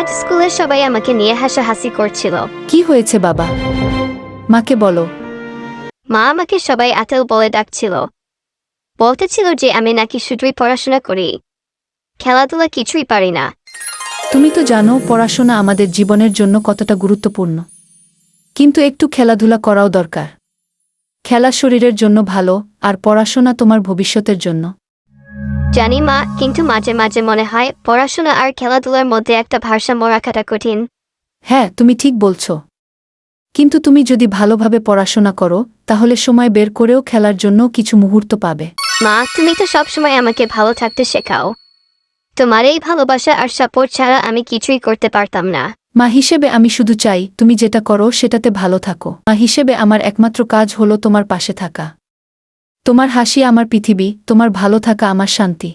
আজ স্কুলে সবাই আমাকে নিয়ে হাসাহাসি করছিল। কি হয়েছে বাবা? মাকে বলো। মা আমাকে সবাই আতেল বলে ডাকছিল। বলতেছিল যে আমি নাকি শুধুই পড়াশোনা করি। খেলাধুলা কিছুই পারি না। তুমি তো জানো পড়াশোনা আমাদের জীবনের জন্য কতটা গুরুত্বপূর্ণ। কিন্তু একটু খেলাধুলা করাও দরকার। খেলা শরীরের জন্য ভালো আর পড়াশোনা তোমার ভবিষ্যতের জন্য। জানি মা কিন্তু মাঝে মাঝে মনে হয় পড়াশোনা আর খেলাধুলার মধ্যে একটা ভারসাম্য রাখাটা কঠিন। হ্যাঁ তুমি ঠিক বলছো। কিন্তু তুমি যদি ভালোভাবে পড়াশোনা করো তাহলে সময় বের করেও খেলার জন্য কিছু মুহূর্ত পাবে। মা তুমি তো সবসময় আমাকে ভালো থাকতে শেখাও। তোমার এই ভালোবাসা আর সাপোর্ট ছাড়া আমি কিছুই করতে পারতাম না। মা হিসেবে আমি শুধু চাই তুমি যেটা করো সেটাতে ভালো থাকো। মা হিসেবে আমার একমাত্র কাজ হলো তোমার পাশে থাকা। তোমার হাসি আমার পৃথিবী তোমার ভালো থাকা আমার শান্তি।